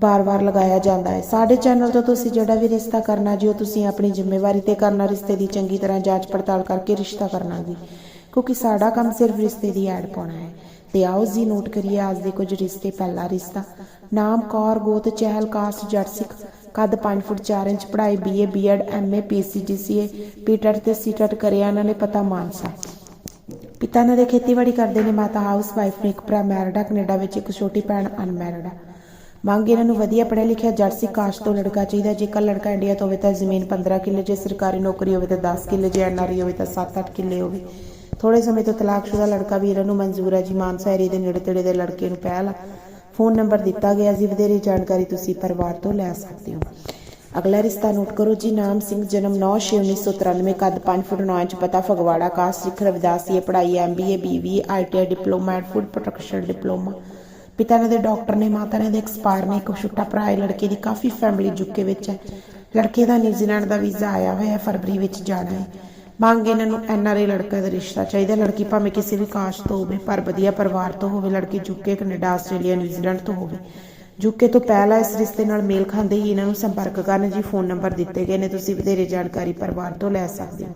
ਬਾਰ-ਬਾਰ ਲਗਾਇਆ ਜਾਂਦਾ ਹੈ। ਸਾਡੇ ਚੈਨਲ ਤੋਂ ਤੁਸੀਂ ਜਿਹੜਾ ਵੀ ਰਿਸ਼ਤਾ ਕਰਨਾ ਜੀ, ਉਹ ਤੁਸੀਂ ਆਪਣੀ ਜ਼ਿੰਮੇਵਾਰੀ ਤੇ ਕਰਨਾ, ਰਿਸ਼ਤੇ ਦੀ ਚੰਗੀ ਤਰ੍ਹਾਂ ਜਾਂਚ ਪੜਤਾਲ ਕਰਕੇ ਰਿਸ਼ਤਾ ਕਰਨਾ ਜੀ। ਕਿਉਂਕਿ ਸਾਡਾ ਕੰਮ ਸਿਰਫ ਰਿਸ਼ਤੇ ਦੀ ਐਡ ਪਾਉਣਾ ਹੈ। ਤੇ ਆਓ ਜੀ ਨੋਟ ਕਰੀਏ ਅੱਜ ਦੇ ਕੁਝ ਰਿਸ਼ਤੇ ਪਹਿਲਾ ਰਿਸ਼ਤਾ। ਨਾਮ ਕੌਰ, ਗੋਤ, ਚਹਿਲ, ਕਾਸਟ ਜੱਟ ਸਿੱਖ ਕੱਦ 5 ਫੁੱਟ 4 ਇੰਚ, ਪੜ੍ਹਾਈ BA BEd MA PCGCA PTET ਤੇ ਸੀਟੈਟ ਕਰਿਆ ਇਹਨਾਂ ਨੇ ਪਤਾ ਮਾਨਸਾ। ਪਿਤਾ ਇਹਨਾਂ ਦੇ ਖੇਤੀਬਾੜੀ ਕਰਦੇ ਨੇ, ਮਾਤਾ ਹਾਊਸ ਵਾਈਫ ਨੇ ਇੱਕ ਭਰਾ, ਮੈਰਿਡ ਆ ਕੈਨੇਡਾ ਵਿੱਚ ਇੱਕ ਛੋਟੀ ਭੈਣ, ਅਨਮੈਰਿਡ। ਆ ਮੰਗ ਇਹਨਾਂ ਨੂੰ ਵਧੀਆ ਪੜ੍ਹਿਆ ਲਿਖਿਆ ਜੱਟ ਸੀ, ਕਾਸ਼ ਤੋਂ ਲੜਕਾ ਚਾਹੀਦਾ, ਜੇਕਰ ਲੜਕਾ ਇੰਡੀਆ ਤੋਂ ਹੋਵੇ ਤਾਂ ਜ਼ਮੀਨ 15 ਕਿੱਲੇ, ਜੇ ਸਰਕਾਰੀ ਨੌਕਰੀ ਹੋਵੇ ਤਾਂ 10 ਕਿੱਲੇ, ਜੇ ਐਨਆਰਈ ਹੋਵੇ ਤਾਂ 7-8 ਕਿੱਲੇ ਹੋਵੇ। ਥੋੜੇ ਸਮੇਂ ਤੋਂ ਤਲਾਕਸ਼ੁਦਾ ਲੜਕਾ ਵੀ ਇਹਨਾਂ ਨੂੰ ਮਨਜ਼ੂਰ ਹੈ, ਜੀ ਮਾਨਸਾ ਏਰੀਏ ਦੇ ਨੇੜੇ ਤੇੜੇ ਦੇ ਲੜਕੇ ਨੂੰ ਪਹਿਲ ਆ। ਫੋਨ ਨੰਬਰ ਦਿੱਤਾ ਗਿਆ ਜੀ, ਵਧੇਰੇ ਜਾਣਕਾਰੀ ਤੁਸੀਂ ਪਰਿਵਾਰ ਤੋਂ ਲੈ ਸਕਦੇ ਹੋ। ਅਗਲਾ ਰਿਸ਼ਤਾ ਨੋਟ ਕਰੋ ਜੀ, ਨਾਮ ਸਿੰਘ, ਜਨਮ 9/6/1993 ਕੱਦ 5 ਫੁੱਟ 9 ਇੰਚ, ਪਤਾ ਫਗਵਾੜਾ ਕਾਸਟ ਸਿੱਖ ਰਵਿਦਾਸੀ ਪੜ੍ਹਾਈ MBA BBA ITI diploma, and food protection diploma. ਪਿਤਾ ਇਹਨਾਂ ਦੇ ਡਾਕਟਰ ਨੇ, ਮਾਤਾ ਨੇ ਦੇ ਐਕਸਪਾਇਰ ਨੇ ਇੱਕ ਛੋਟਾ ਭਰਾ ਹੈ, ਲੜਕੇ ਦੀ ਕਾਫੀ ਫੈਮਿਲੀ ਜੁਕੇ ਵਿੱਚ ਹੈ। ਲੜਕੇ ਦਾ ਨਿਊਜ਼ੀਲੈਂਡ ਦਾ ਵੀਜ਼ਾ ਆਇਆ ਹੋਇਆ ਹੈ, ਫਰਵਰੀ ਵਿੱਚ ਜਾਣਾ ਹੈ। ਮੰਗ ਇਹਨਾਂ ਨੂੰ ਐਨਆਰਏ ਲੜਕਾ ਦਾ ਰਿਸ਼ਤਾ ਚਾਹੀਦਾ ਲੜਕੀ ਭਾਵੇਂ ਕਿਸੇ ਵੀ ਕਾਸਟ ਤੋਂ ਹੋਵੇ, ਪਰ ਵਧੀਆ ਪਰਿਵਾਰ ਤੋਂ ਹੋਵੇ, ਲੜਕੀ ਜੁਕੇ ਕੈਨੇਡਾ, ਆਸਟ੍ਰੇਲੀਆ ਨਿਊਜ਼ੀਲੈਂਡ ਤੋਂ ਹੋਵੇ। ਜੁਕੇ ਤੋਂ ਪਹਿਲਾਂ ਇਸ ਰਿਸ਼ਤੇ ਨਾਲ ਮੇਲ ਖਾਂਦੇ ਹੀ ਇਹਨਾਂ ਨੂੰ ਸੰਪਰਕ ਕਰਨ ਜੀ ਫੋਨ ਨੰਬਰ ਦਿੱਤੇ ਗਏ ਨੇ, ਤੁਸੀਂ ਵਧੇਰੇ ਜਾਣਕਾਰੀ ਪਰਿਵਾਰ ਤੋਂ ਲੈ ਸਕਦੇ ਹੋ।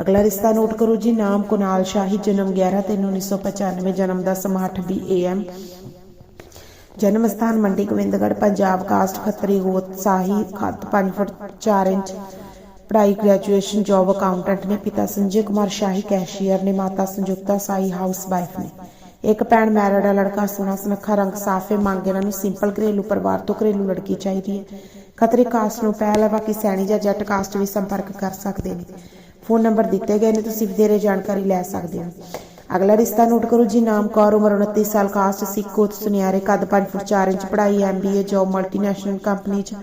ਅਗਲਾ ਰਿਸ਼ਤਾ ਨੋਟ ਕਰੋ ਜੀ, ਨਾਮ ਕੁਨਾਲ ਸ਼ਾਹੀ, ਜਨਮ 11 3 1995 ਜਨਮ ਦਾ ਸਮਾਂ 8 AM ਜਨਮ ਸਥਾਨ ਮੰਡੀ ਗੋਬਿੰਦਗੜ੍ਹ, ਪੰਜਾਬ ਕਾਸਟ ਖੱਤਰੀ, ਗੋਤ, ਸਾਹੀ ਕੱਦ 5 ਫੁੱਟ 4 ਇੰਚ, ਪੜ੍ਹਾਈ ਗ੍ਰੈਜੂਏਸ਼ਨ ਜੌਬ ਅਕਾਊਂਟੈਂਟ ਨੇ ਪਿਤਾ ਸੰਜੇ ਕੁਮਾਰ ਸ਼ਾਹੀ ਕੈਸ਼ੀਅਰ ਨੇ ਮਾਤਾ ਸੰਯੁਕਤਾ ਸਾਈ ਹਾਊਸ ਵਾਈਫ ਨੇ। ਇੱਕ ਭੈਣ ਮੈਰਿਡ ਹੈ ਲੜਕਾ ਸੋਹਣਾ, ਸੁਨੱਖਾ ਰੰਗ ਸਾਫੇ ਮੰਗ ਇਹਨਾਂ ਨੂੰ ਸਿੰਪਲ ਘਰੇਲੂ ਪਰਿਵਾਰ ਤੋਂ ਘਰੇਲੂ ਲੜਕੀ ਚਾਹੀਦੀ ਹੈ। ਖੱਤਰੀ ਕਾਸਟ ਨੂੰ ਪਹਿਲ ਹੈ, ਬਾਕੀ ਸੈਣੀ ਜਾਂ ਜੱਟ ਕਾਸਟ ਵੀ ਸੰਪਰਕ ਕਰ ਸਕਦੇ ਨੇ। ਫੋਨ ਨੰਬਰ ਦਿੱਤੇ ਗਏ ਨੇ, ਤੁਸੀਂ ਵਧੇਰੇ ਜਾਣਕਾਰੀ ਲੈ ਸਕਦੇ ਹੋ। ਅਗਲਾ ਰਿਸ਼ਤਾ ਨੋਟ ਕਰੋ ਜੀ, ਨਾਮ ਕੌਰ, ਉਮਰ 29 ਸਾਲ, ਕਾਸਟ ਸਿੱਖ ਕੋਤ ਸੁਨਿਆਰੇ, ਕੱਦ 5 ਫੁੱਟ 4 ਇੰਚ, ਪੜ੍ਹਾਈ ਐਮਬੀਏ ਜੌਬ ਮਲਟੀਨੈਸ਼ਨਲ ਕੰਪਨੀ 'ਚ।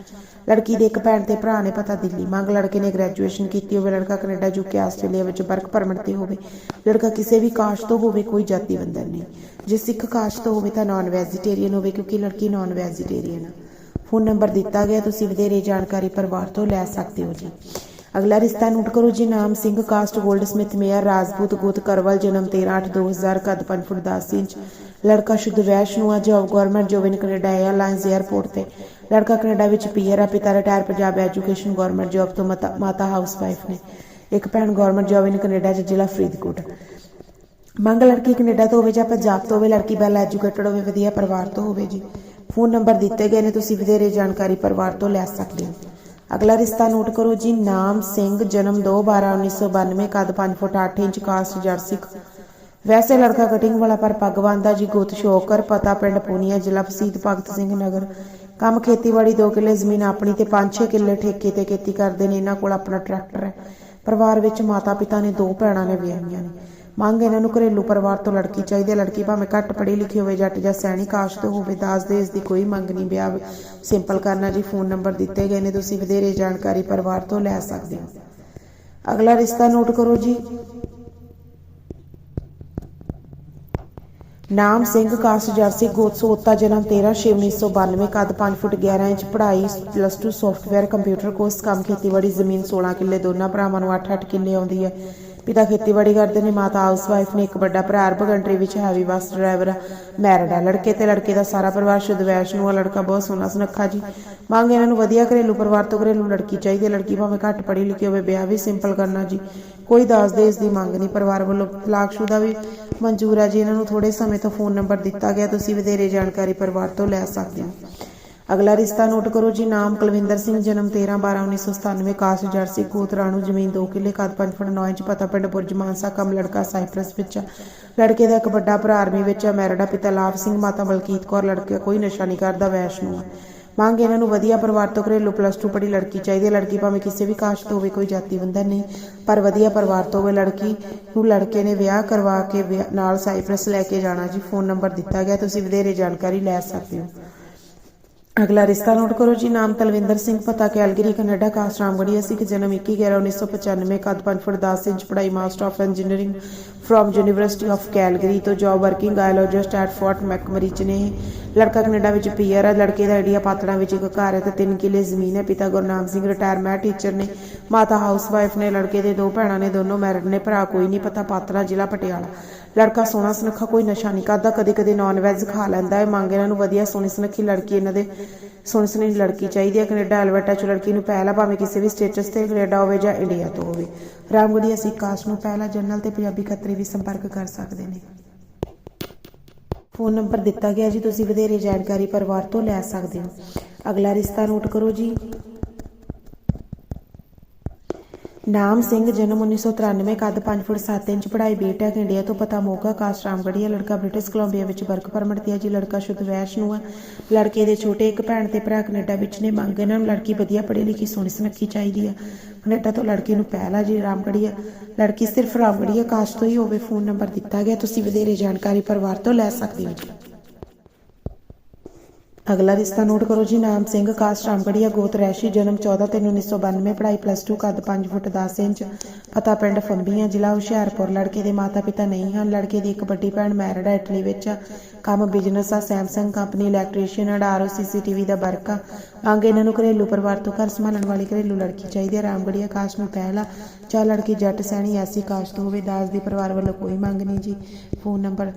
ਲੜਕੀ ਦੇ ਇੱਕ ਭੈਣ ਤੇ ਭਰਾ ਨੇ ਪਤਾ ਦਿੱਲੀ। ਮੰਗ ਲੜਕੇ ਨੇ ਗ੍ਰੈਜੂਏਸ਼ਨ ਕੀਤੀ ਹੋਵੇ, ਲੜਕਾ ਕੈਨੇਡਾ ਯੂਕੇ ਆਸਟ੍ਰੇਲੀਆ ਵਿੱਚ ਵਰਕ ਪਰਮਿਟ ਤੇ ਹੋਵੇ। ਲੜਕਾ ਕਿਸੇ ਵੀ ਕਾਸਟ ਤੋਂ ਹੋਵੇ, ਕੋਈ ਜਾਤੀ ਬੰਧਨ ਨਹੀਂ। ਜੇ ਸਿੱਖ ਕਾਸਟ ਤੋਂ ਹੋਵੇ ਤਾਂ ਨਾਨ ਵੈਜੀਟੇਰੀਅਨ ਹੋਵੇ, ਕਿਉਂਕਿ ਲੜਕੀ ਨਾਨ ਵੈਜੀਟੇਰੀਅਨ ਆ। ਫੋਨ ਨੰਬਰ ਦਿੱਤਾ ਗਿਆ, ਤੁਸੀਂ ਵਧੇਰੇ ਜਾਣਕਾਰੀ ਪਰਿਵਾਰ ਤੋਂ ਲੈ ਸਕਦੇ ਹੋ ਜੀ। ਅਗਲਾ ਰਿਸ਼ਤਾ ਨੋਟ ਕਰੋ ਜੀ, ਨਾਮ Singh, caste goldsmith, mayor Rajput ਗੋਤ, ਕਰਵਲ ਜਨਮ 13/8/2000 ਕੱਦ 5 ਫੁੱਟ 10 ਇੰਚ। ਲੜਕਾ ਸ਼ੁੱਧ ਵੈਸ਼ ਨੂੰ ਆ job government job in Canada airlines airport ਤੇ। ਲੜਕਾ ਕੈਨੇਡਾ ਵਿੱਚ ਪੀਆਰ ਆ, ਪਿਤਾ retire Punjab education government job ਤੋਂ ਮਾਤਾ ਹਾਊਸਵਾਈਫ ਨੇ। ਇੱਕ ਭੈਣ ਗਵਰਨਮੈਂਟ ਜੋਬ ਇਨ ਕੈਨੇਡਾ ਚ, ਜ਼ਿਲ੍ਹਾ ਫਰੀਦਕੋਟ। ਮੰਗ ਲੜਕੀ ਕੈਨੇਡਾ ਤੋਂ ਹੋਵੇ ਜਾਂ ਪੰਜਾਬ ਤੋਂ ਹੋਵੇ, ਲੜਕੀ ਵੈਲ ਐਜੂਕੇਟਡ ਹੋਵੇ, ਵਧੀਆ ਪਰਿਵਾਰ ਤੋਂ ਹੋਵੇ ਜੀ। ਫੋਨ ਨੰਬਰ ਦਿੱਤੇ ਗਏ ਨੇ, ਤੁਸੀਂ ਵਧੇਰੇ ਜਾਣਕਾਰੀ ਪਰਿਵਾਰ ਤੋਂ ਲੈ ਸਕਦੇ ਹੋ। ਅਗਲਾ ਰਿਸ਼ਤਾ ਨੋਟ ਕਰੋ ਜੀ, ਨਾਮ ਸਿੰਘ, ਜਨਮ 2/12/1992 ਕੱਦ 5 ਫੁੱਟ 8 ਇੰਚ, ਕਾਸਟ ਜੜ ਸਿੱਖ। ਵੈਸੇ ਲੜਕਾ ਕਟਿੰਗ ਵਾਲਾ, ਪਰ ਪੱਗ ਬੰਨਦਾ ਜੀ ਗੁੱਤ ਸ਼ੋਕਰ, ਪਤਾ ਪਿੰਡ ਪੂਨੀਆ, ਜ਼ਿਲ੍ਹਾ ਫਸੀਦ ਭਗਤ ਸਿੰਘ ਨਗਰ। ਕੰਮ ਖੇਤੀਬਾੜੀ 2 ਕਿੱਲੇ, ਜ਼ਮੀਨ ਆਪਣੀ ਤੇ 5-6 ਕਿੱਲੇ ਠੇਕੇ ਤੇ ਖੇਤੀ ਕਰਦੇ ਨੇ, ਇਹਨਾਂ ਕੋਲ ਆਪਣਾ ਟਰੈਕਟਰ ਹੈ। ਪਰਿਵਾਰ ਵਿੱਚ ਮਾਤਾ ਪਿਤਾ ਨੇ ਦੋ ਭੈਣਾਂ ਨੇ, ਵਿਆਹੀਆਂ ਨੇ। ਮੰਗ ਇਹਨਾਂ ਨੂੰ ਘਰੇਲੂ ਪਰਿਵਾਰ ਤੋਂ ਲੜਕੀ ਚਾਹੀਦੀ ਹੈ। ਲੜਕੀ ਭਾਵੇਂ ਘੱਟ ਪੜ੍ਹੀ ਲਿਖੀ ਹੋਵੇ, ਜੱਟ ਜਾਂ ਸੈਣੀ ਕਾਸਟ ਹੋਵੇ ਦਾਜ ਦੇਜ ਦੀ ਕੋਈ ਮੰਗ ਨਹੀਂ। ਵਿਆਹ ਸਿੰਪਲ ਕਰਨਾ ਜੀ, ਫੋਨ ਨੰਬਰ ਦਿੱਤੇ ਗਏ ਨੇ, ਤੁਸੀਂ ਵਧੇਰੇ ਜਾਣਕਾਰੀ ਪਰਿਵਾਰ ਤੋਂ ਲੈ ਸਕਦੇ ਹੋ। ਅਗਲਾ ਰਿਸ਼ਤਾ ਨੋਟ ਕਰੋ ਜੀ। ਨਾਮ ਸਿੰਘ ਕਾਸ਼ ਜਰਸੀ ਗੋਤ ਸੋਤਾ ਜਨਮ 13/6/1992 ਕੱਦ 5 ਫੁੱਟ 11 ਇੰਚ, ਪੜ੍ਹਾਈ ਪਲੱਸ 2 ਸੌਫਟਵੇਅਰ ਕੰਪਿਊਟਰ ਕੋਰਸ ਕੰਮ ਖੇਤੀਬਾੜੀ, ਜ਼ਮੀਨ 16 ਕਿੱਲੇ, ਦੋਨਾਂ ਭਰਾਵਾਂ ਨੂੰ 8-8 ਕਿੱਲੇ ਆਉਂਦੀ ਹੈ। ਪਿਤਾ ਖੇਤੀਬਾੜੀ ਕਰਦੇ ਨੇ, ਮਾਤਾ ਹਾਊਸ ਵਾਈਫ ਨੇ, ਇੱਕ ਵੱਡਾ ਭਰਾ ਅਰਬ ਕੰਟਰੀ ਵਿੱਚ ਹੈਵੀ ਬੱਸ ਡਰਾਈਵਰ ਮੈਰਿਡ ਹੈ ਲੜਕੇ ਤੇ ਲੜਕੇ ਦਾ ਸਾਰਾ ਪਰਿਵਾਰ ਸ਼ੁੱਧ ਵੈਸ਼ਨੂ ਆ ਲੜਕਾ ਬਹੁਤ ਸੋਹਣਾ ਸੁਨੱਖਾ ਜੀ। ਮੰਗ ਇਹਨਾਂ ਨੂੰ ਵਧੀਆ ਘਰੇਲੂ ਪਰਿਵਾਰ ਤੋਂ ਘਰੇਲੂ ਲੜਕੀ ਚਾਹੀਦੀ ਹੈ। ਲੜਕੀ ਭਾਵੇਂ ਘੱਟ ਪੜ੍ਹੀ ਲਿਖੀ ਹੋਵੇ, ਵਿਆਹ ਵੀ ਸਿੰਪਲ ਕਰਨਾ ਜੀ। ਕੋਈ ਦਾਜ ਦੇਜ ਦੀ ਮੰਗ ਨਹੀਂ। ਪਰਿਵਾਰ ਵੱਲੋਂ ਤਲਾਕਸ਼ੁਦਾ ਵੀ ਮਨਜ਼ੂਰ ਹੈ ਜੀ। ਇਹਨਾਂ ਨੂੰ ਥੋੜੇ ਸਮੇਂ ਤੋਂ ਫੋਨ ਨੰਬਰ ਦਿੱਤਾ ਗਿਆ। ਤੁਸੀਂ ਵਧੇਰੇ ਜਾਣਕਾਰੀ ਪਰਿਵਾਰ ਤੋਂ ਲੈ ਸਕਦੇ ਹੋ। ਅਗਲਾ ਰਿਸ਼ਤਾ ਨੋਟ ਕਰੋ ਜੀ, ਨਾਮ ਕੁਲਵਿੰਦਰ ਸਿੰਘ, ਜਨਮ 13/12/1997 ਕਾਸਟ ਜਰਸੀ ਕੋਤਰਾਣੂ ਜ਼ਮੀਨ 2 ਕਿੱਲੇ ਕੱਦ 5 ਫੁੱਟ 9 ਇੰਚ, ਪਤਾ ਪਿੰਡ ਬੁਰਜ, ਮਾਨਸਾ, ਕੰਮ, ਲੜਕਾ, ਸਾਈਪ੍ਰਸ ਵਿੱਚ ਆ। ਲੜਕੇ ਦਾ ਇੱਕ ਵੱਡਾ ਭਰਾ ਆਰਮੀ ਵਿੱਚ ਆ ਮੈਰਿਡ ਪਿਤਾ ਲਾਭ ਸਿੰਘ, ਮਾਤਾ ਬਲਕੀਤ ਕੌਰ, ਲੜਕੇ ਕੋਈ ਨਸ਼ਾ ਨਹੀਂ ਕਰਦਾ, ਵੈਸ਼ਨੂ ਆ ਮੰਗ ਇਹਨਾਂ ਨੂੰ ਵਧੀਆ ਪਰਿਵਾਰ ਤੋਂ ਘਰੇਲੂ ਪਲੱਸ 2 ਪੜ੍ਹੀ ਲੜਕੀ ਚਾਹੀਦੀ ਹੈ, ਲੜਕੀ ਭਾਵੇਂ ਕਿਸੇ ਵੀ ਕਾਸਟ ਤੋਂ ਹੋਵੇ, ਕੋਈ ਜਾਤੀ ਬੰਧਨ ਨਹੀਂ, ਪਰ ਵਧੀਆ ਪਰਿਵਾਰ ਤੋਂ ਹੋਵੇ, ਲੜਕੀ ਨੂੰ ਲੜਕੇ ਨੇ ਵਿਆਹ ਕਰਵਾ ਕੇ ਵਿਆਹ- ਨਾਲ ਸਾਈਪ੍ਰਸ ਲੈ ਕੇ ਜਾਣਾ ਜੀ ਫੋਨ ਨੰਬਰ ਦਿੱਤਾ ਗਿਆ, ਤੁਸੀਂ ਵਧੇਰੇ ਜਾਣਕਾਰੀ ਲੈ ਸਕਦੇ ਹੋ ਅਗਲਾ ਰਿਸ਼ਤਾ ਨੋਟ ਕਰੋ ਜੀ, ਨਾਮ ਤਲਵਿੰਦਰ ਸਿੰਘ, ਪਤਾ Calgary, Canada, caste Ramgarhia, Sikh ਜਨਮ 21 11 1995 ਕੱਦ 5 ਫੁੱਟ 10 ਇੰਚ, ਪੜ੍ਹਾਈ master of engineering from university of Calgary ਤੋਂ job working biologist at Fort McMurray ਚ ਨੇ ਇਹ। ਲੜਕਾ ਕੈਨੇਡਾ ਵਿੱਚ ਪੀਆਰ ਹੈ। ਲੜਕੇ ਦਾ ਇੰਡੀਆ ਪਾਤੜਾਂ ਵਿੱਚ ਇੱਕ ਘਰ ਹੈ ਤੇ ਤਿੰਨ ਕਿੱਲੇ ਜ਼ਮੀਨ ਹੈ। ਪਿਤਾ Gurnam Singh retire math teacher ਨੇ। ਮਾਤਾ ਹਾਊਸਵਾਈਫ ਨੇ। ਲੜਕੇ ਦੇ ਦੋ ਭੈਣਾਂ ਨੇ। ਦੋਨੋਂ ਮੈਰਿਡ ਨੇ। ਭਰਾ ਕੋਈ ਨਹੀਂ। ਪਤਾ ਪਾਤੜਾ, ਜ਼ਿਲ੍ਹਾ ਪਟਿਆਲਾ। ਲੜਕਾ ਸੋਹਣਾ ਸੁਨੱਖਾ, ਕੋਈ ਨਸ਼ਾ ਨਹੀਂ ਕਰਦਾ। ਕਦੇ ਕਦੇ ਨਾਨ ਵੈਜ ਖਾ ਲੈਂਦਾ ਹੈ। ਮੰਗ ਇਹਨਾਂ ਨੂੰ ਵਧੀਆ ਸੋਹਣੀ ਸੁਨੱਖੀ ਲੜਕੀ ਇਹਨਾਂ ਦੇ, ਸੋਹਣੀ ਸੁਨੱਖੀ ਲੜਕੀ ਚਾਹੀਦੀ ਹੈ। ਕੈਨੇਡਾ, ਅਲਬਰਟਾ ਚ ਲੜਕੀ ਨੂੰ ਪਹਿਲਾ ਭਾਵੇਂ ਕਿਸੇ ਵੀ ਸਟੇਟਸ ਤੇ ਕੈਨੇਡਾ ਹੋਵੇ ਜਾਂ ਇੰਡੀਆ ਤੋਂ ਹੋਵੇ। ਰਾਮਗੜੀ ਅਸੀਂ ਕਾਸਟ ਨੂੰ ਪਹਿਲਾ ਜਨਰਲ ਤੇ ਪੰਜਾਬੀ ਖੱਤਰੀ ਵੀ ਸੰਪਰਕ ਕਰ ਸਕਦੇ ਨੇ। ਫੋਨ ਨੰਬਰ ਦਿੱਤਾ ਗਿਆ ਜੀ, ਤੁਸੀਂ ਵਧੇਰੇ ਜਾਣਕਾਰੀ ਪਰਿਵਾਰ ਤੋਂ ਲੈ ਸਕਦੇ ਹੋ। ਅਗਲਾ ਰਿਸ਼ਤਾ ਨੋਟ ਕਰੋ ਜੀ। ਨਾਮ ਸਿੰਘ, ਜਨਮ 1993 ਕੱਦ 5 ਫੁੱਟ 7 ਇੰਚ, ਪੜ੍ਹਾਈ ਬੀਟੈਕ ਇੰਡੀਆ ਤੋਂ ਪਤਾ ਮੋਗਾ ਕਾਸਟ ਰਾਮਗੜੀਆ ਲੜਕਾ ਬ੍ਰਿਟਿਸ਼ ਕੋਲੰਬੀਆ ਵਿੱਚ ਵਰਕ ਪਰਮਿਟ ਤੇ ਹੈ ਜੀ, ਲੜਕਾ ਸ਼ੁੱਧ ਵੈਸ਼ਨੂ ਹੈ। ਲੜਕੇ ਦੇ ਛੋਟੇ ਇੱਕ ਭੈਣ ਤੇ ਭਰਾ ਕੈਨੇਡਾ ਵਿੱਚ ਨੇ, ਮੰਗ ਇਹਨਾਂ ਨੂੰ ਲੜਕੀ ਵਧੀਆ ਪੜ੍ਹੀ ਲਿਖੀ, ਸੋਹਣੀ ਸੁਨੱਖੀ ਚਾਹੀਦੀ ਹੈ। ਕੈਨੇਡਾ ਤੋਂ ਲੜਕੀ ਨੂੰ ਪਹਿਲਾ ਜੀ ਰਾਮਗੜੀਆ ਲੜਕੀ ਸਿਰਫ ਰਾਮਗੜੀਆ ਕਾਸਟ ਤੋਂ ਹੀ ਹੋਵੇ, ਫੋਨ ਨੰਬਰ ਦਿੱਤਾ ਗਿਆ, ਤੁਸੀਂ ਵਧੇਰੇ ਜਾਣਕਾਰੀ ਪਰਿਵਾਰ ਤੋਂ ਲੈ ਸਕਦੇ ਹੋ ਜੀ। ਅਗਲਾ ਰਿਸ਼ਤਾ ਨੋਟ ਕਰੋ ਜੀ, ਨਾਮ ਸਿੰਘ, ਕਾਸਟ ਰਾਮਗੜੀਆ, ਗੋਤ ਰੈਸ਼ੀ, ਜਨਮ 14 ਤਿੰਨ 1992 ਪੜ੍ਹਾਈ ਪਲੱਸ 2 ਕੱਦ 5 ਫੁੱਟ 10 ਇੰਚ, ਪਤਾ ਪਿੰਡ ਫੰਬੀਆਂ, ਜ਼ਿਲ੍ਹਾ ਹੁਸ਼ਿਆਰਪੁਰ। ਲੜਕੇ ਦੇ ਮਾਤਾ ਪਿਤਾ ਨਹੀਂ ਹਨ। ਲੜਕੇ ਦੀ ਇੱਕ ਵੱਡੀ ਭੈਣ ਮੈਰਿਡ ਹੈ ਇਟਲੀ ਵਿੱਚ। ਆ। ਕੰਮ ਬਿਜ਼ਨਸ ਆ Samsung company electrician and RO CCTV the work ਆ। ਮੰਗ ਇਹਨਾਂ ਨੂੰ ਘਰੇਲੂ ਪਰਿਵਾਰ ਤੋਂ ਘਰ ਸੰਭਾਲਣ ਵਾਲੀ ਘਰੇਲੂ ਲੜਕੀ ਚਾਹੀਦੀ ਹੈ ਰਾਮਗੜੀਆ ਕਾਸਟ ਨੂੰ ਪਹਿਲਾ ਚਾਹ ਲੜਕੀ ਜੱਟ, ਸੈਣੀ, ਐਸੀ ਕਾਸਟ ਹੋਵੇ, ਦਾਸ ਦੇ ਪਰਿਵਾਰ ਵੱਲੋਂ ਕੋਈ ਮੰਗ ਨਹੀਂ ਜੀ। ਫੋਨ ਨੰਬਰ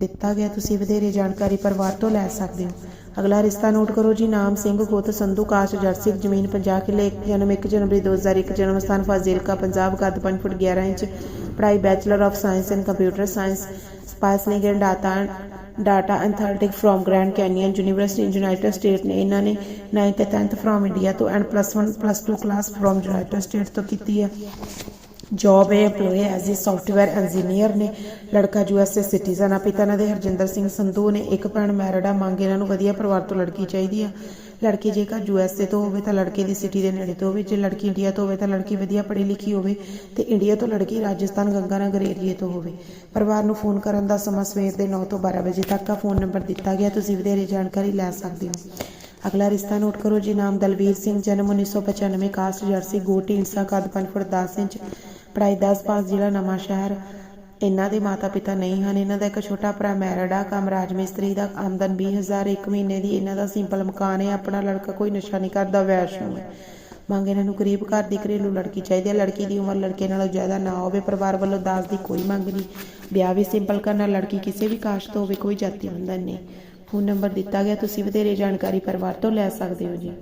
ਦਿੱਤਾ ਗਿਆ, ਤੁਸੀਂ ਵਧੇਰੇ ਜਾਣਕਾਰੀ ਪਰਿਵਾਰ ਤੋਂ ਲੈ ਸਕਦੇ ਹੋ। ਅਗਲਾ ਰਿਸ਼ਤਾ ਨੋਟ ਕਰੋ ਜੀ, ਨਾਮ ਸਿੰਘ, ਗੋਤ, ਸੰਧੂ, ਕਾਸ਼ ਜਰਸਿਕ ਜ਼ਮੀਨ 50 ਕਿੱਲੇ, ਇੱਕ ਜਨਮ 1 ਜਨਵਰੀ 2001 ਜਨਮ ਸਥਾਨ ਫਾਜ਼ਿਲਕਾ, ਪੰਜਾਬ, ਕੱਦ 5 ਫੁੱਟ 11 ਇੰਚ, ਪੜ੍ਹਾਈ bachelor of science and computer science specialising and data data analytics from Grand Canyon University, United State ਨੇ ਇਹਨਾਂ ਨੇ 9th ਤੇ 10th ਫਰੋਮ ਇੰਡੀਆ ਤੋਂ and plus 1 plus 2 class from United State ਤੋਂ ਕੀਤੀ ਹੈ। ਜੌਬ ਹੈ EMPLOYE as a software engineer ਨੇ। ਲੜਕਾ ਯੂਐਸਏ ਸਿਟੀਜ਼ਨ ਆ। ਪਿਤਾ ਇਹਨਾਂ ਦੇ ਹਰਜਿੰਦਰ ਸਿੰਘ ਸੰਧੂ ਨੇ ਇੱਕ ਭੈਣ ਮੈਰਿਡ ਆ ਮੰਗ ਇਹਨਾਂ ਨੂੰ ਵਧੀਆ ਪਰਿਵਾਰ ਤੋਂ ਲੜਕੀ ਚਾਹੀਦੀ ਆ। ਲੜਕੀ ਜੇਕਰ ਯੂਐਸਏ ਤੋਂ ਹੋਵੇ ਤਾਂ ਲੜਕੇ ਦੀ ਸਿਟੀ ਦੇ ਨੇੜੇ ਤੋਂ ਹੋਵੇ। ਜੇ ਲੜਕੀ ਇੰਡੀਆ ਤੋਂ ਹੋਵੇ ਤਾਂ ਲੜਕੀ ਵਧੀਆ ਪੜ੍ਹੀ ਲਿਖੀ ਹੋਵੇ ਤੇ ਇੰਡੀਆ ਤੋਂ ਲੜਕੀ ਰਾਜਸਥਾਨ ਗੰਗਾਨਗਰ ਏਰੀਏ ਤੋਂ ਹੋਵੇ। ਪਰਿਵਾਰ ਨੂੰ ਫੋਨ ਕਰਨ ਦਾ ਸਮਾਂ ਸਵੇਰ ਦੇ 9 ਤੋਂ 12 ਵਜੇ ਤੱਕ ਆ। ਫੋਨ ਨੰਬਰ ਦਿੱਤਾ ਗਿਆ। ਤੁਸੀਂ ਵਧੇਰੇ ਜਾਣਕਾਰੀ ਲੈ ਸਕਦੇ ਹੋ। ਅਗਲਾ ਰਿਸ਼ਤਾ ਨੋਟ ਕਰੋ ਜੀ, ਨਾਮ ਦਲਵੀਰ ਸਿੰਘ, ਜਨਮ 1995 ਕਾਸਟ ਜਰਸੀ, ਗੋਟੀ ਇੰਸਾ ਕੱਦ 5 ਫੁੱਟ 10 ਇੰਚ, ਪੜ੍ਹਾਈ 10 ਪਾਸ, ਜ਼ਿਲ੍ਹਾ ਨਵਾਂ ਸ਼ਹਿਰ। ਇਹਨਾਂ ਦੇ ਮਾਤਾ ਪਿਤਾ ਨਹੀਂ ਹਨ। ਇਹਨਾਂ ਦਾ ਇੱਕ ਛੋਟਾ ਭਰਾ ਮੈਰਿਡ ਆ, ਕੰਮ ਰਾਜ ਮਿਸਤਰੀ ਦਾ, ਆਮਦਨ 20000 ਇੱਕ ਮਹੀਨੇ ਦੀ। ਇਹਨਾਂ ਦਾ ਸਿੰਪਲ ਮਕਾਨ ਹੈ, ਆਪਣਾ ਲੜਕਾ ਕੋਈ ਨਸ਼ਾ ਨਹੀਂ ਕਰਦਾ, ਵੈਸ਼ਨੂ ਹੈ। ਮੰਗ ਇਹਨਾਂ ਨੂੰ ਗਰੀਬ ਘਰ ਦੀ ਘਰੇਲੂ ਲੜਕੀ ਚਾਹੀਦੀ ਹੈ। ਲੜਕੀ ਦੀ ਉਮਰ ਲੜਕੇ ਨਾਲੋਂ ਜ਼ਿਆਦਾ ਨਾ ਹੋਵੇ, ਪਰਿਵਾਰ ਵੱਲੋਂ ਦਾਜ ਦੀ ਕੋਈ ਮੰਗ ਨਹੀਂ। ਵਿਆਹ ਵੀ ਸਿੰਪਲ ਕਰਨਾ, ਲੜਕੀ ਕਿਸੇ ਵੀ ਕਾਸਟ ਤੋਂ ਹੋਵੇ, ਕੋਈ ਜਾਤੀ ਬੰਧਨ ਨਹੀਂ। ਫੋਨ ਨੰਬਰ ਦਿੱਤਾ ਗਿਆ ਤੁਸੀਂ ਵਧੇਰੇ ਜਾਣਕਾਰੀ ਪਰਿਵਾਰ ਤੋਂ ਲੈ ਸਕਦੇ ਹੋ ਜੀ।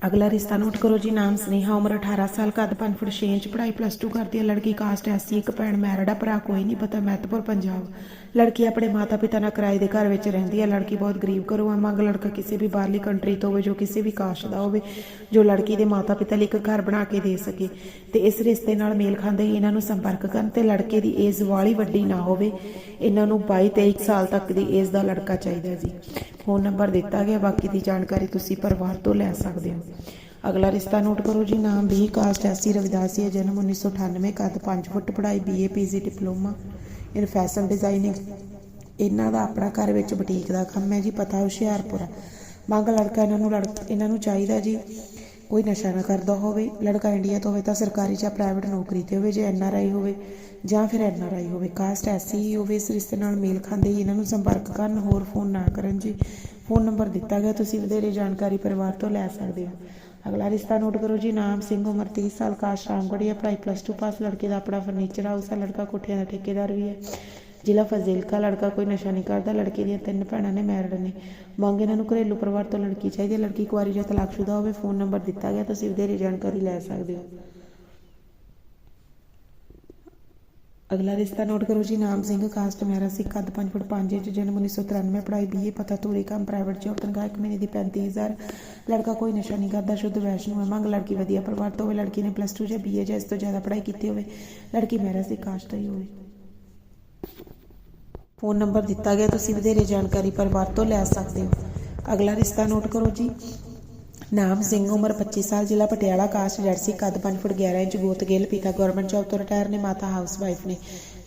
ਅਗਲਾ ਰਿਸ਼ਤਾ ਨੋਟ ਕਰੋ ਜੀ, ਨਾਮ ਸਨੇਹਾ, ਉਮਰ 18 ਸਾਲ, ਕੱਦ 5 ਫੁੱਟ 6 ਇੰਚ, ਪੜ੍ਹਾਈ ਪਲੱਸ 2 ਕਰਦੀ ਹੈ, ਲੜਕੀ ਕਾਸਟ ਐਸੀ ਇੱਕ ਭੈਣ ਮੈਰਿਡ ਆ, ਭਰਾ ਕੋਈ ਨਹੀਂ ਪਤਾ ਮਹਿਤਪੁਰ ਪੰਜਾਬ। ਲੜਕੀ ਆਪਣੇ ਮਾਤਾ ਪਿਤਾ ਨਾਲ ਕਿਰਾਏ ਦੇ ਘਰ ਵਿੱਚ ਰਹਿੰਦੀ ਹੈ, ਲੜਕੀ ਬਹੁਤ ਗਰੀਬ ਘਰੋਂ ਹੈ, ਮੰਗ ਲੜਕਾ ਕਿਸੇ ਵੀ ਬਾਹਰਲੀ ਕੰਟਰੀ ਤੋਂ ਹੋਵੇ, ਜੋ ਕਿਸੇ ਵੀ ਕਾਸਟ ਦਾ ਹੋਵੇ, ਜੋ ਲੜਕੀ ਦੇ ਮਾਤਾ ਪਿਤਾ ਲਈ ਇੱਕ ਘਰ ਬਣਾ ਕੇ ਦੇ ਸਕੇ। ਤੇ ਇਸ ਰਿਸ਼ਤੇ ਨਾਲ ਮੇਲ ਖਾਂਦੇ ਹੀ ਇਹਨਾਂ ਨੂੰ ਸੰਪਰਕ ਕਰਨ ਤੇ ਲੜਕੇ ਦੀ ਏਜ ਵਾਲੀ ਵੱਡੀ ਨਾ ਹੋਵੇ। ਇਹਨਾਂ ਨੂੰ 22 23 ਸਾਲ ਤੱਕ ਦੀ ਏਜ ਦਾ ਲੜਕਾ ਚਾਹੀਦਾ ਜੀ। ਫੋਨ ਨੰਬਰ ਦਿੱਤਾ ਗਿਆ, ਬਾਕੀ ਦੀ ਜਾਣਕਾਰੀ ਤੁਸੀਂ ਪਰਿਵਾਰ ਤੋਂ ਲੈ ਸਕਦੇ ਹੋ। ਅਗਲਾ ਰਿਸ਼ਤਾ ਨੋਟ ਕਰੋ ਜੀ, ਨਾਮ ਵੀ, ਕਾਸਟ ਐਸੀ ਰਵਿਦਾਸੀ, ਹੈ, ਜਨਮ 1998 ਕੱਦ 5 ਫੁੱਟ, ਪੜ੍ਹਾਈ BA PG diploma in fashion designing ਇਹਨਾਂ ਦਾ ਆਪਣਾ ਘਰ ਵਿੱਚ ਬੁਟੀਕ ਦਾ ਕੰਮ ਹੈ ਜੀ, ਪਤਾ ਹੁਸ਼ਿਆਰਪੁਰ। ਮੰਗ ਲੜਕਾ ਇਹਨਾਂ ਨੂੰ ਲੜ ਇਹਨਾਂ ਨੂੰ ਚਾਹੀਦਾ ਜੀ। ਕੋਈ ਨਸ਼ਾ ਨਾ ਕਰਦਾ ਹੋਵੇ, ਲੜਕਾ ਇੰਡੀਆ ਤੋਂ ਹੋਵੇ ਤਾਂ ਸਰਕਾਰੀ ਜਾਂ ਪ੍ਰਾਈਵੇਟ ਨੌਕਰੀ ਤੇ ਹੋਵੇ, ਜੇ ਐਨ ਆਰ ਆਈ ਹੋਵੇ ਜਾਂ ਫਿਰ ਐਨ ਆਰ ਆਈ ਹੋਵੇ ਕਾਸਟ ਐਸੀ ਹੀ ਹੋਵੇ, ਇਸ ਰਿਸ਼ਤੇ ਨਾਲ ਮੇਲ ਖਾਂਦੇ ਹੀ ਇਹਨਾਂ ਨੂੰ ਸੰਪਰਕ ਕਰਨ, ਹੋਰ ਫੋਨ ਨਾ ਕਰਨ ਜੀ। ਫੋਨ ਨੰਬਰ ਦਿੱਤਾ ਗਿਆ, ਤੁਸੀਂ ਵਧੇਰੇ ਜਾਣਕਾਰੀ ਪਰਿਵਾਰ ਤੋਂ ਲੈ ਸਕਦੇ ਹੋ। ਅਗਲਾ ਰਿਸ਼ਤਾ ਨੋਟ ਕਰੋ ਜੀ, ਨਾਮ, ਸਿੰਘ ਉਮਰ 30 ਸਾਲ, ਕਾਸ਼ ਰਾਮਗੜੀਆ ਪੜ੍ਹਾਈ ਪਲੱਸ 2 ਪਾਸ, ਲੜਕੇ ਦਾ ਆਪਣਾ ਫਰਨੀਚਰ ਹਾਊਸ ਹੈ, ਲੜਕਾ ਕੋਠਿਆਂ ਦਾ ਠੇਕੇਦਾਰ ਵੀ ਹੈ। ਜ਼ਿਲ੍ਹਾ ਫਜ਼ਿਲਕਾ, ਲੜਕਾ ਕੋਈ ਨਸ਼ਾ ਨਹੀਂ ਕਰਦਾ, ਲੜਕੇ ਦੀਆਂ ਤਿੰਨ ਭੈਣਾਂ ਨੇ ਮੈਰਿਡ ਨੇ। ਮੰਗ ਇਹਨਾਂ ਨੂੰ ਘਰੇਲੂ ਪਰਿਵਾਰ ਤੋਂ ਲੜਕੀ ਚਾਹੀਦੀ ਹੈ। ਲੜਕੀ ਕੁਆਰੀ ਜਾਂ ਤਲਾਕਸ਼ੁਦਾ ਹੋਵੇ ਫੋਨ ਨੰਬਰ ਦਿੱਤਾ ਗਿਆ, ਤੁਸੀਂ ਵਧੇਰੇ ਜਾਣਕਾਰੀ ਲੈ ਸਕਦੇ ਹੋ। ਅਗਲਾ ਰਿਸ਼ਤਾ ਨੋਟ ਕਰੋ ਜੀ, ਨਾਮ ਸਿੰਘ ਕਾਸਟ ਮੇਰਾ ਸਿੱਖ ਕੱਦ 5 ਫੁੱਟ 5 ਇੰਚ, ਜਨਮ 1993 ਪੜ੍ਹਾਈ ਬੀਏ ਪਤਾ ਤੂਰੀ ਕੰਮ ਪ੍ਰਾਈਵੇਟ ਜੌਬ ਤਨਖਾਹ ਇੱਕ ਮਹੀਨੇ ਦੀ 35000 ਲੜਕਾ ਕੋਈ ਨਸ਼ਾ ਨਹੀਂ ਕਰਦਾ, ਸ਼ੁੱਧ ਵੈਸ਼ਨੂ ਹੈ। ਮੰਗ ਲੜਕੀ ਵਧੀਆ ਪਰਿਵਾਰ ਤੋਂ ਹੋਵੇ, ਲੜਕੀ ਨੇ ਪਲੱਸ 2 ਜਾਂ ਬੀਏ ਜਾਂ ਇਸ ਤੋਂ ਜ਼ਿਆਦਾ ਪੜ੍ਹਾਈ ਕੀਤੀ ਹੋਵੇ, ਲੜਕੀ ਮੇਰਾ ਸਿੱਖ ਕਾਸਟ ਹੀ ਹੋਵੇ। ਫੋਨ ਨੰਬਰ ਦਿੱਤਾ ਗਿਆ, ਤੁਸੀਂ ਵਧੇਰੇ ਜਾਣਕਾਰੀ ਪਰਿਵਾਰ ਤੋਂ ਲੈ ਸਕਦੇ ਹੋ। ਅਗਲਾ ਰਿਸ਼ਤਾ ਨੋਟ ਕਰੋ ਜੀ। ਨਾਮ ਸਿੰਘ, ਉਮਰ 25 ਸਾਲ, ਜ਼ਿਲ੍ਹਾ ਪਟਿਆਲਾ ਕਾਸਟ ਜਰਸੀ, ਕੱਦ 5 ਫੁੱਟ 11 ਇੰਚ, ਗੋਤ, ਗਿੱਲ, ਪਿਤਾ ਗਵਰਨਮੈਂਟ ਜੌਬ ਤੋਂ ਰਿਟਾਇਰ ਨੇ, ਮਾਤਾ ਹਾਊਸ ਵਾਈਫ ਨੇ।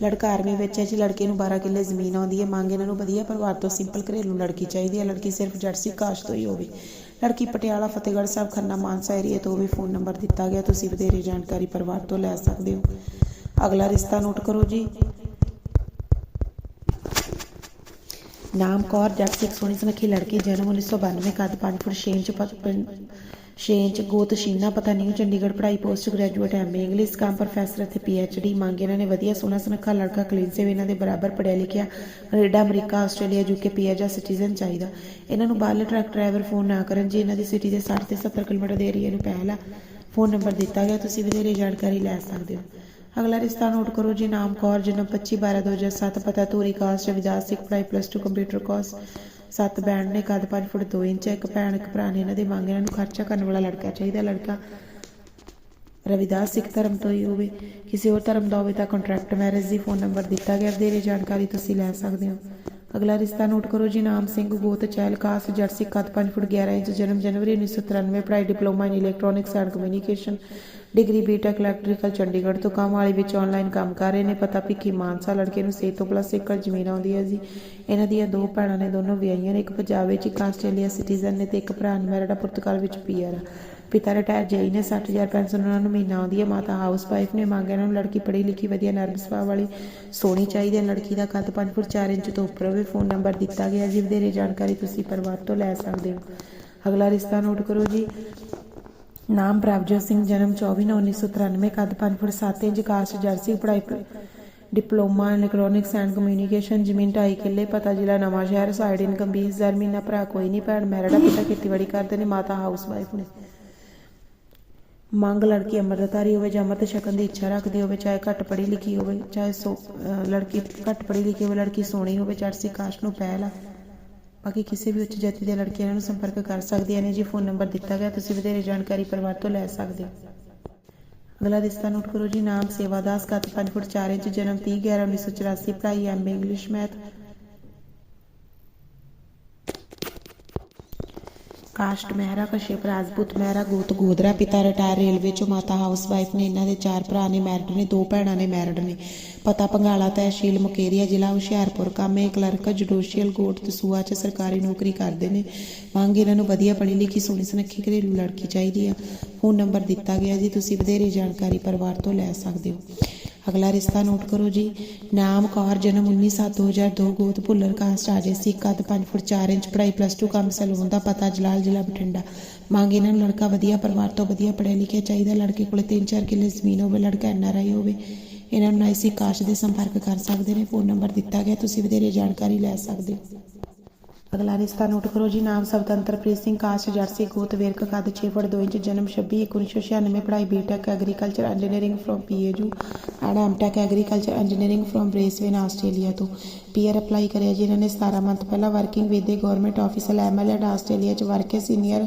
ਲੜਕਾ ਆਰਮੀ ਵਿੱਚ ਹੈ ਜੀ, ਲੜਕੇ ਨੂੰ 12 ਕਿੱਲੇ ਜ਼ਮੀਨ ਆਉਂਦੀ ਹੈ। ਮੰਗ ਇਹਨਾਂ ਨੂੰ ਵਧੀਆ ਪਰਿਵਾਰ ਤੋਂ ਸਿੰਪਲ ਘਰੇਲੂ ਲੜਕੀ ਚਾਹੀਦੀ ਹੈ। ਲੜਕੀ ਸਿਰਫ ਜਰਸੀ ਕਾਸਟ ਤੋਂ ਹੀ ਹੋਵੇ। ਲੜਕੀ ਪਟਿਆਲਾ, ਫਤਿਹਗੜ੍ਹ ਸਾਹਿਬ, ਖੰਨਾ, ਮਾਨਸਾ ਏਰੀਆ ਤੋਂ ਵੀ ਫੋਨ ਨੰਬਰ ਦਿੱਤਾ ਗਿਆ। ਤੁਸੀਂ ਵਧੇਰੇ ਜਾਣਕਾਰੀ ਪਰਿਵਾਰ ਤੋਂ ਲੈ ਸਕਦੇ ਹੋ। ਅਗਲਾ ਰਿਸ਼ਤਾ ਨੋਟ ਕਰੋ ਜੀ। ਨਾਮ ਕੌਰ, ਜੱਟ ਸਿੱਖ ਸੋਹਣੀ ਸੁਨੱਖੀ ਲੜਕੀ, ਜਨਮ 1992 ਕੱਦ 5 ਫੁੱਟ 6 ਇੰਚ ਪ- ਪਿੰਡ 6 ਇੰਚ ਗੋਤ, ਸ਼ੀਨਾ, ਪਤਾ ਨਹੀਂ, ਚੰਡੀਗੜ੍ਹ, ਪੜ੍ਹਾਈ, ਪੋਸਟ ਗ੍ਰੈਜੂਏਟ ਐਮਏ ਇੰਗਲਿਸ਼, ਕੰਮ, ਪ੍ਰੋਫੈਸਰ ਅਤੇ ਪੀਐਚਡੀ ਮੰਗ ਇਹਨਾਂ ਨੇ ਵਧੀਆ ਸੋਹਣਾ ਸੁਨੱਖਾ ਲੜਕਾ ਕਲੀਨ ਸੇਵ ਇਹਨਾਂ ਦੇ ਬਰਾਬਰ ਪੜ੍ਹਿਆ ਲਿਖਿਆ, Canada, America, Australia UK PR ਜਾਂ ਸਿਟੀਜ਼ਨ ਚਾਹੀਦਾ। ਇਹਨਾਂ ਨੂੰ ਬਾਹਰਲੇ ਟਰੱਕ ਡਰਾਈਵਰ ਫੋਨ ਨਾ ਕਰਨ, ਜੇ ਇਹਨਾਂ ਦੀ ਸਿਟੀ ਦੇ 60 ਤੇ 70 ਕਿਲੋਮੀਟਰ ਦੇ ਏਰੀਆ ਨੂੰ ਪਹਿਲਾ ਫੋਨ ਨੰਬਰ ਦਿੱਤਾ ਗਿਆ, ਤੁਸੀਂ ਵਧੇਰੇ ਜਾਣਕਾਰੀ ਲੈ ਸਕਦੇ ਹੋ। ਅਗਲਾ ਰਿਸ਼ਤਾ ਨੋਟ ਕਰੋ ਜੀ, ਨਾਮ ਕੌਰ, ਜਨਮ 25 12 2007 ਪਤਾ ਧੂਰੀ ਕਾਸਟ ਰਵਿਦਾਸ, ਸਿੱਖ ਪੜ੍ਹਾਈ ਪਲੱਸ 2 ਕੰਪਿਊਟਰ ਕੋਰਸ ਸੱਤ ਬੈਂਡ ਨੇ ਕੱਦ 5 ਫੁੱਟ 2 ਇੰਚ, ਇੱਕ ਭੈਣ, ਇੱਕ ਭਰਾ ਨੇ ਇਹਨਾਂ ਦੇ ਮੰਗ ਇਹਨਾਂ ਨੂੰ ਖਰਚਾ ਕਰਨ ਵਾਲਾ ਲੜਕਾ ਚਾਹੀਦਾ। ਲੜਕਾ ਰਵਿਦਾਸ ਸਿੱਖ ਧਰਮ ਤੋਂ ਹੀ ਹੋਵੇ, ਕਿਸੇ ਹੋਰ ਧਰਮ ਦਾ ਹੋਵੇ ਤਾਂ ਕੰਟਰੈਕਟ ਮੈਰਿਜ ਦੀ ਫੋਨ ਨੰਬਰ ਦਿੱਤਾ ਗਿਆ। ਵਧੇਰੇ ਜਾਣਕਾਰੀ ਤੁਸੀਂ ਲੈ ਸਕਦੇ ਹੋ। ਅਗਲਾ ਰਿਸ਼ਤਾ ਨੋਟ ਕਰੋ ਜੀ, ਨਾਮ ਸਿੰਘ, ਗੋਤ, ਚਹਿਲ, ਕਾਸ ਜੱਟ ਕੱਦ 5 ਫੁੱਟ 11 ਇੰਚ, ਜਨਮ ਜਨਵਰੀ 1993 ਪੜ੍ਹਾਈ, diploma in electronics and communication degree BTech electrical Chandigarh ਤੋਂ ਕੰਮ ਵਾਲੀ ਵਿੱਚ ਆਨਲਾਈਨ ਕੰਮ ਕਰ ਰਹੇ ਨੇ। ਪਤਾ ਭਿੱਖੀ ਮਾਨਸਾ ਲੜਕੇ ਨੂੰ 6 ਤੋਂ ਪਲੱਸ ਏਕੜ ਜ਼ਮੀਨ ਆਉਂਦੀ ਹੈ ਜੀ। ਇਹਨਾਂ ਦੀਆਂ ਦੋ ਭੈਣਾਂ ਨੇ, ਦੋਨੋਂ ਵਿਆਹੀਆਂ ਨੇ, ਇੱਕ ਪੰਜਾਬ ਵਿੱਚ, ਇੱਕ ਆਸਟ੍ਰੇਲੀਆ ਸਿਟੀਜ਼ਨ ਨੇ ਤੇ ਇੱਕ ਭਰਾ ਮੈਰਿਡ ਆ ਪੁਰਤਗਾਲ ਵਿੱਚ ਪੀਆਰ ਆ। ਪਿਤਾ ਰਿਟਾਇਰ ਜਈ ਨੇ 60000 ਪੈਨਸ਼ਨ ਉਹਨਾਂ ਨੂੰ ਮਹੀਨਾ ਆਉਂਦੀ ਹੈ। ਮਾਤਾ ਹਾਊਸ ਵਾਈਫ ਨੇ ਮੰਗਿਆ ਇਹਨਾਂ ਨੂੰ ਲੜਕੀ ਪੜ੍ਹੀ ਲਿਖੀ, ਵਧੀਆ ਨਰਮ ਸੁਭਾਅ ਵਾਲੀ, ਸੋਹਣੀ ਚਾਹੀਦੀ ਹੈ। ਲੜਕੀ ਦਾ ਕੱਦ 5 ਫੁੱਟ 4 ਇੰਚ ਤੋਂ ਉੱਪਰ ਹੋਵੇ ਫੋਨ ਨੰਬਰ ਦਿੱਤਾ ਗਿਆ ਜੀ। ਵਧੇਰੇ ਜਾਣਕਾਰੀ ਤੁਸੀਂ ਪਰਿਵਾਰ ਤੋਂ ਲੈ ਸਕਦੇ ਹੋ। ਅਗਲਾ ਰਿਸ਼ਤਾ ਨੋਟ ਕਰੋ ਜੀ। ਨਾਮ ਪ੍ਰਭਜੋਤ ਸਿੰਘ, ਜਨਮ 24/9/1993 ਕੱਦ 5 ਫੁੱਟ 7 ਇੰਚ ਕਾਸਟ ਜਰਸੀ, ਪੜ੍ਹਾਈ diploma in electronics and communication ਜ਼ਮੀਨ ਢਾਈ ਕਿੱਲੇ, ਪਤਾ ਜ਼ਿਲ੍ਹਾ ਨਵਾਂ ਸ਼ਹਿਰ ਸਾਈਡ ਇਨਕਮ 20000 ਮਹੀਨਾ ਭਰਾ ਕੋਈ ਨਹੀਂ ਭੈਣ ਮੈਰਿਡ ਆ ਪਿਤਾ ਖੇਤੀਬਾੜੀ ਕਰਦੇ ਨੇ, ਮਾਤਾ ਹਾਊਸ ਵਾਈਫ ਨੇ। ਮੰਗ ਲੜਕੀ ਅੰਮ੍ਰਿਤਧਾਰੀ ਹੋਵੇ, ਜਾਂ ਅੰਮ੍ਰਿਤ ਛਕਣ ਦੀ ਇੱਛਾ ਰੱਖਦੀ ਹੋਵੇ, ਚਾਹੇ ਘੱਟ ਪੜ੍ਹੀ ਲਿਖੀ ਹੋਵੇ, ਚਾਹੇ ਸੋ ਲੜਕੀ ਘੱਟ ਪੜ੍ਹੀ ਲਿਖੀ ਹੋਵੇ, ਲੜਕੀ ਸੋਹਣੀ ਹੋਵੇ ਚੜਸੀ ਕਾਸਟ ਨੂੰ ਪਹਿਲ ਆ। ਬਾਕੀ ਕਿਸੇ ਵੀ ਉੱਚ ਜਾਤੀ ਦੇ ਲੜਕੀਆਂ ਨੂੰ ਸੰਪਰਕ ਕਰ ਸਕਦੀਆਂ ਨੇ, ਜੀ ਫੋਨ ਨੰਬਰ ਦਿੱਤਾ ਗਿਆ, ਤੁਸੀਂ ਵਧੇਰੇ ਜਾਣਕਾਰੀ ਪਰਿਵਾਰ ਤੋਂ ਲੈ ਸਕਦੇ ਹੋ। ਅਗਲਾ ਰਿਸ਼ਤਾ ਨੋਟ ਕਰੋ ਜੀ, ਨਾਮ ਸੇਵਾਦਾਸ ਕੱਦ 5 ਫੁੱਟ 4 ਇੰਚ, ਜਨਮ 30 11 1984 ਪੜ੍ਹਾਈ MA English, math. Caste Mehra, Kashyap Rajput Mehra, ਗੋਤ ਗੋਦਰਾ, ਪਿਤਾ ਰਿਟਾਇਰ ਰੇਲਵੇ ਚੋਂ ਮਾਤਾ ਹਾਊਸਵਾਈਫ ਨੇ, ਇਹਨਾਂ ਦੇ ਚਾਰ ਭਰਾ ਨੇ, ਮੈਰਿਡ ਨੇ, ਦੋ ਭੈਣਾਂ ਨੇ, ਮੈਰਿਡ ਨੇ। ਪਤਾ ਪੰਗਾਲਾ, ਤਹਿਸੀਲ ਮੁਕੇਰੀਆ, ਜ਼ਿਲ੍ਹਾ ਹੁਸ਼ਿਆਰਪੁਰ। ਕਾਮੇ ਕਲਰਕ, ਜੁਡੀਸ਼ੀਅਲ ਕੋਰਟ ਦਸੂਆ 'ਚ ਸਰਕਾਰੀ ਨੌਕਰੀ ਕਰਦੇ ਨੇ। ਮੰਗ ਇਹਨਾਂ ਨੂੰ ਵਧੀਆ ਪੜ੍ਹੀ ਲਿਖੀ, ਸੋਹਣੀ ਸੁਨੱਖੀ ਘਰੇਲੂ ਲੜਕੀ ਚਾਹੀਦੀ ਆ। ਫੋਨ ਨੰਬਰ ਦਿੱਤਾ ਗਿਆ ਜੀ, ਤੁਸੀਂ ਵਧੇਰੇ ਜਾਣਕਾਰੀ ਪਰਿਵਾਰ ਤੋਂ ਲੈ ਸਕਦੇ ਹੋ। ਅਗਲਾ ਰਿਸ਼ਤਾ ਨੋਟ ਕਰੋ ਜੀ। ਨਾਮ, ਕੌਰ, ਜਨਮ 19/7/2002 ਗੋਤ, ਭੁੱਲਰ ਕਾਸਟ ਆਜੇ ਸੀ ਕੱਦ 5 ਫੁੱਟ 4 ਇੰਚ, ਪੜ੍ਹਾਈ ਪਲੱਸ 2 ਕੰਮ, ਸੈਲੂਨ ਦਾ ਪਤਾ, ਜਲਾਲ, ਜ਼ਿਲ੍ਹਾ ਬਠਿੰਡਾ। ਮੰਗ ਇਹਨਾਂ ਨੂੰ, ਲੜਕਾ ਵਧੀਆ, ਪਰਿਵਾਰ ਤੋਂ ਵਧੀਆ, ਪੜ੍ਹਿਆ ਲਿਖਿਆ ਚਾਹੀਦਾ, ਲੜਕੇ ਕੋਲੇ 3-4 ਕਿੱਲੇ ਜ਼ਮੀਨ ਹੋਵੇ, ਲੜਕਾ ਐਨਆਰਆਈ ਹੋਵੇ, ਇਹਨਾਂ ਨੂੰ ਨਾਈਸੀ ਕਾਸ਼ ਦੇ ਸੰਪਰਕ ਕਰ ਸਕਦੇ ਨੇ ਫੋਨ ਨੰਬਰ ਦਿੱਤਾ ਗਿਆ, ਤੁਸੀਂ ਵਧੇਰੇ ਜਾਣਕਾਰੀ ਲੈ ਸਕਦੇ ਹੋ। ਅਗਲਾ ਰਿਸ਼ਤਾ ਨੋਟ ਕਰੋ ਜੀ, ਨਾਮ ਸਵਤੰਤਰਪ੍ਰੀਤ ਸਿੰਘ ਕਾਸਟ ਜਰਸੀ ਗੋਤ, ਵੇਰਕ ਕੱਦ 6 ਫੁੱਟ 2 ਇੰਚ, ਜਨਮ 26 1996 ਪੜ੍ਹਾਈ BTech agriculture engineering from PAU and MTech agriculture engineering from Brisbane Australia ਤੋਂ। ਪੀਆਰ ਅਪਲਾਈ ਕਰਿਆ ਜੀ ਇਹਨਾਂ ਨੇ 17 ਮੰਥ ਪਹਿਲਾਂ working with the government officer MLA Australia ਚ work senior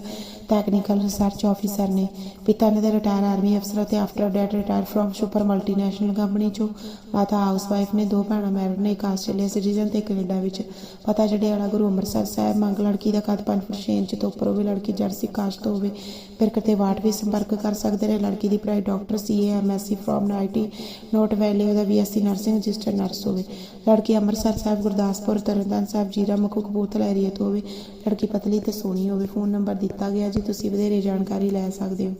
technical research officer ਨੇ ਪਿਤਾ ਨੇ ਦਾ ਰਿਟਾਇਰ ਆਰਮੀ ਅਫਸਰ ਅਤੇ after that retire from super multinational company ਚੋਂ ਮਾਤਾ ਹਾਊਸਵਾਈਫ ਨੇ ਦੋ ਭੈਣਾਂ ਮੈਰਿਡ ਨੇ, ਇੱਕ ਆਸਟ੍ਰੇਲੀਆ ਸਿਟੀਜ਼ਨ ਤੇ ਕੈਨੇਡਾ ਵਿੱਚ। ਪਤਾ ਜੜਿਆਲਾ ਗੁਰੂ ਅੰਮ੍ਰਿਤਸਰ ਸਾਹਿਬ ਮੰਗ ਲੜਕੀ ਦਾ ਕੱਦ 5 ਫੁੱਟ 6 ਇੰਚ ਤੋਂ ਉੱਪਰ ਹੋਵੇ, ਲੜਕੀ ਜਰਸੀ ਕਾਸਟ ਤੋਂ ਹੋਵੇ ਫਿਰ ਕਿਤੇ ਵਾਟ ਵੀ ਸੰਪਰਕ ਕਰ ਸਕਦੇ ਨੇ। ਲੜਕੀ ਦੀ ਪੜ੍ਹਾਈ doctor CA MSc from IT note ਵੈਲੀ ਉਹਦਾ ਬੀਐਸਸੀ ਨਰਸਿੰਗ ਰਜਿਸਟਰਡ ਨਰਸ ਹੋਵੇ। ਲੜਕੀ ਅੰਮ੍ਰਿਤਸਰ ਸਾਹਿਬ, ਗੁਰਦਾਸਪੁਰ, ਤਰਨਤਾਰਨ ਸਾਹਿਬ, ਜੀਰਾ, ਮਖੂ, ਕਪੂਰਥਲਾ ਏਰੀਆ ਤੋਂ ਹੋਵੇ। ਲੜਕੀ ਪਤਲੀ ਤੇ ਸੋਹਣੀ ਹੋਵੇ ਫੋਨ ਨੰਬਰ ਦਿੱਤਾ ਗਿਆ ਜੀ। ਤੁਸੀਂ ਵਧੇਰੇ ਜਾਣਕਾਰੀ ਲੈ ਸਕਦੇ ਹੋ।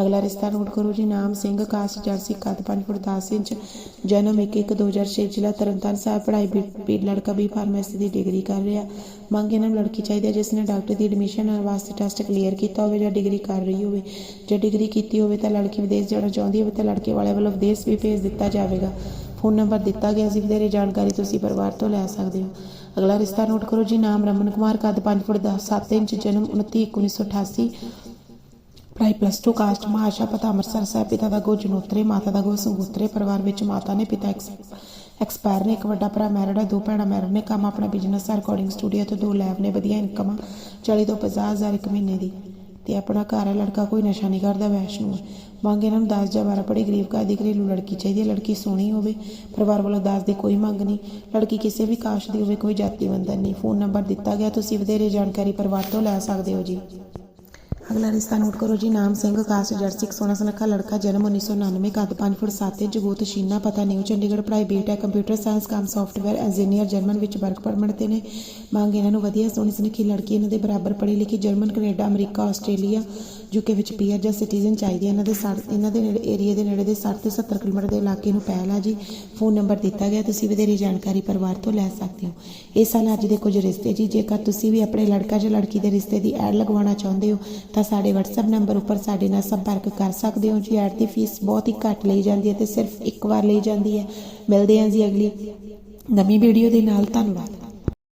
ਅਗਲਾ ਰਿਸ਼ਤਾ ਨੋਟ ਕਰੋ ਜੀ, ਨਾਮ ਸਿੰਘ, ਕਾਸਟ ਜਰਸੀ, ਕੱਦ 5 ਫੁੱਟ 10 ਇੰਚ, ਜਨਮ 1/1/2006 ਜ਼ਿਲ੍ਹਾ ਤਰਨਤਾਰਨ ਸਾਹਿਬ, ਪੜ੍ਹਾਈ ਬੀ, ਬੀ- ਲੜਕਾ ਵੀ ਫਾਰਮੇਸੀ ਦੀ ਡਿਗਰੀ ਕਰ ਰਿਹਾ। ਮੰਗ ਇਹਨਾਂ ਨੂੰ ਲੜਕੀ ਚਾਹੀਦੀ ਹੈ, ਜਿਸ ਨੇ ਡਾਕਟਰ ਦੀ ਐਡਮਿਸ਼ਨ ਵਾਸਤੇ ਟੈਸਟ ਕਲੀਅਰ ਕੀਤਾ ਹੋਵੇ ਜਾਂ ਡਿਗਰੀ ਕਰ ਰਹੀ ਹੋਵੇ। ਜੇ ਡਿਗਰੀ ਕੀਤੀ ਹੋਵੇ ਤਾਂ ਲੜਕੀ ਵਿਦੇਸ਼ ਜਾਣਾ ਚਾਹੁੰਦੀ ਹੋਵੇ ਤਾਂ ਲੜਕੇ ਵਾਲੇ ਵੱਲੋਂ ਵਿਦੇਸ਼ ਵੀ ਭੇਜ ਦਿੱਤਾ ਜਾਵੇਗਾ। ਫੋਨ ਨੰਬਰ ਦਿੱਤਾ ਗਿਆ ਸੀ, ਵਧੇਰੇ ਜਾਣਕਾਰੀ ਤੁਸੀਂ ਪਰਿਵਾਰ ਤੋਂ ਲੈ ਸਕਦੇ ਹੋ। ਅਗਲਾ ਰਿਸ਼ਤਾ ਨੋਟ ਕਰੋ ਜੀ, ਨਾਮ ਰਮਨ ਕੁਮਾਰ, ਕੱਦ 5 ਫੁੱਟ 10 7 ਇੰਚ, ਜਨਮ 29 1988 ਪੜ੍ਹਾਈ ਪਲੱਸ 2 ਕਾਸਟ ਮਹਾਸ਼ਾ ਪਤਾ ਅੰਮ੍ਰਿਤਸਰ ਸਾਹਿਬ, ਪਿਤਾ ਦਾ ਗੋ ਜਨੋਤਰੇ, ਮਾਤਾ ਦਾ ਗੋ ਸੰਗੂਤਰੇ, ਪਰਿਵਾਰ ਵਿੱਚ ਮਾਤਾ ਨੇ ਪਿਤਾ ਐਕਸ ਐਕਸਪਾਇਰ ਨੇ, ਇੱਕ ਵੱਡਾ ਭਰਾ ਮੈਰਿਡ ਹੈ ਦੋ ਭੈਣਾਂ ਮੈਰਿਡ ਨੇ, ਕੰਮ ਆਪਣਾ ਬਿਜ਼ਨਸ ਹੈ ਰਿਕਾਰਡਿੰਗ ਸਟੂਡੀਓ ਤੇ ਦੋ ਲੈਬ ਨੇ, ਵਧੀਆ ਇਨਕਮ ਆ 40 ਤੋਂ 50 ਹਜ਼ਾਰ ਇੱਕ ਮਹੀਨੇ ਦੀ। ਤੇ ਆਪਣਾ ਘਰ ਹੈ ਲੜਕਾ ਕੋਈ ਨਸ਼ਾ ਨਹੀਂ ਕਰਦਾ, ਵੈਸ਼ਨੂ ਮੰਗ ਇਹਨਾਂ ਨੂੰ 10 ਜਾਂ 12 ਪੜ੍ਹੀ ਗਰੀਬ ਘਰ ਦੀ ਘਰੇਲੂ ਲੜਕੀ ਚਾਹੀਦੀ ਹੈ, ਲੜਕੀ ਸੋਹਣੀ ਹੋਵੇ, ਪਰਿਵਾਰ ਵੱਲੋਂ ਦਾਜ ਦੀ ਕੋਈ ਮੰਗ ਨਹੀਂ। ਲੜਕੀ ਕਿਸੇ ਵੀ ਕਾਸ਼ ਦੀ ਹੋਵੇ, ਕੋਈ ਜਾਤੀ ਬੰਧਨ ਨਹੀਂ। ਫੋਨ ਨੰਬਰ ਦਿੱਤਾ ਗਿਆ, ਤੁਸੀਂ ਵਧੇਰੇ ਜਾਣਕਾਰੀ ਪਰਿਵਾਰ ਤੋਂ ਲੈ ਸਕਦੇ ਹੋ ਜੀ। ਅਗਲਾ ਰਿਸ਼ਤਾ ਨੋਟ ਕਰੋ ਜੀ, ਨਾਮ ਸਿੰਘ ਕਾਸਟ ਜਰਸਿਕ ਸੋਨਾ ਸੁਨੱਖਾ, ਲੜਕਾ, ਜਨਮ 1999 ਕੱਦ 5 ਫੁੱਟ 7 ਇੰਚ ਜਗੋਤ ਸ਼ੀਨਾ, ਪਤਾ ਨਿਊ ਚੰਡੀਗੜ੍ਹ ਪੜ੍ਹਾਈ ਬੀਟੈਕ ਕੰਪਿਊਟਰ ਸਾਇੰਸ ਕੰਮ ਸੌਫਟਵੇਅਰ ਇੰਜੀਨੀਅਰ ਜਰਮਨ ਵਿੱਚ ਵਰਕ ਪਰਮਿਟ ਤੇ ਨੇ। ਮੰਗ ਇਹਨਾਂ ਨੂੰ ਵਧੀਆ, ਸੋਹਣੀ, ਸੁਨੱਖੀ ਲੜਕੀ, ਇਹਨਾਂ ਦੇ ਬਰਾਬਰ ਪੜ੍ਹੀ ਲਿਖੀ German, Canada, America, Australia UK ਵਿੱਚ ਪੀਆਰ ਜਾਂ ਸਿਟੀਜ਼ਨ ਚਾਹੀਦੇ ਹੈ ਇਹਨਾਂ ਦੇ ਸੱਠ ਇਹਨਾਂ ਦੇ ਨੇੜੇ ਏਰੀਆ ਦੇ ਨੇੜੇ ਦੇ 60 ਤੇ 70 ਕਿਲੋਮੀਟਰ ਦੇ ਇਲਾਕੇ ਨੂੰ ਪਹਿਲ ਆ ਜੀ। ਫੋਨ ਨੰਬਰ ਦਿੱਤਾ ਗਿਆ, ਤੁਸੀਂ ਵਧੇਰੇ ਜਾਣਕਾਰੀ ਪਰਿਵਾਰ ਤੋਂ ਲੈ ਸਕਦੇ ਹੋ। ਇਹ ਸਨ ਅੱਜ ਦੇ ਕੁਝ ਰਿਸ਼ਤੇ ਜੀ। ਜੇਕਰ ਤੁਸੀਂ ਵੀ ਆਪਣੇ ਲੜਕਾ ਜਾਂ ਲੜਕੀ ਦੇ ਰਿਸ਼ਤੇ ਦੀ ਐਡ ਲਗਵਾਉਣਾ ਚਾਹੁੰਦੇ ਹੋ, ਤਾਂ ਸਾਡੇ WhatsApp ਨੰਬਰ ਉੱਪਰ ਸਾਡੇ ਨਾਲ ਸੰਪਰਕ ਕਰ ਸਕਦੇ ਹੋ ਜੀ। ਐਡ ਦੀ ਫੀਸ ਬਹੁਤ ਹੀ ਘੱਟ ਲਈ ਜਾਂਦੀ ਹੈ ਤੇ ਸਿਰਫ ਇੱਕ ਵਾਰ ਲਈ ਜਾਂਦੀ ਹੈ। ਮਿਲਦੇ ਹਾਂ ਜੀ ਅਗਲੀ ਨਵੀਂ ਵੀਡੀਓ ਦੇ ਨਾਲ। ਧੰਨਵਾਦ।